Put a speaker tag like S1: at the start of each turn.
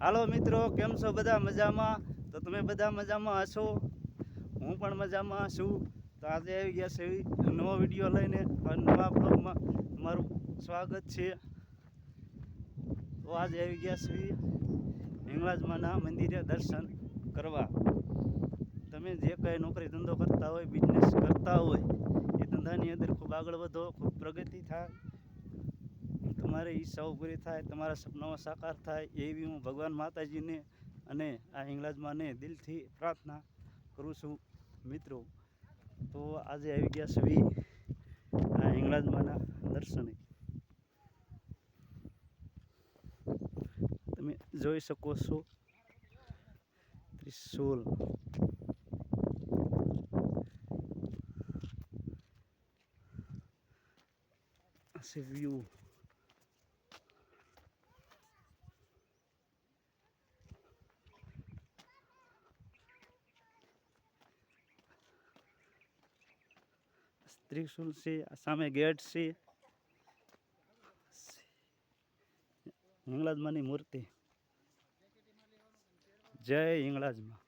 S1: હાલો મિત્રો, કેમ છો બધા મજામાં? તો તમે બધા મજામાં હશો? હું પણ મજામાં છું. તો આજે આવી ગયા છે નવો વીડિયો લઈને નવા બ્લોગમાં તમારું સ્વાગત છે. તો આજે આવી ગયા છે હિંગળાજમાના મંદિરે દર્શન કરવા. તમે જે કંઈ નોકરી ધંધો કરતા હોય બિઝનેસ કરતા હોય, એ ધંધાની અંદર ખૂબ આગળ વધો, ખૂબ પ્રગતિ થાય. તમારી ઈચ્છાઓ પૂરી થાય, તમારા સપનાઓ સાકાર થાય એવી હું ભગવાન માતાજીને અને આ હિંગળાજમાને દિલથી પ્રાર્થના કરું છું મિત્રો. તો આજે આવી ગયા સવી આ હિંગળાજમાના દર્શને. તમે જોઈ શકો છો ત્રિશુલ. આ છે ત્રિશુલ છે સામે ગેટ છે. હિંગળાજમાંની મૂર્તિ. જય હિંગળાજમાં.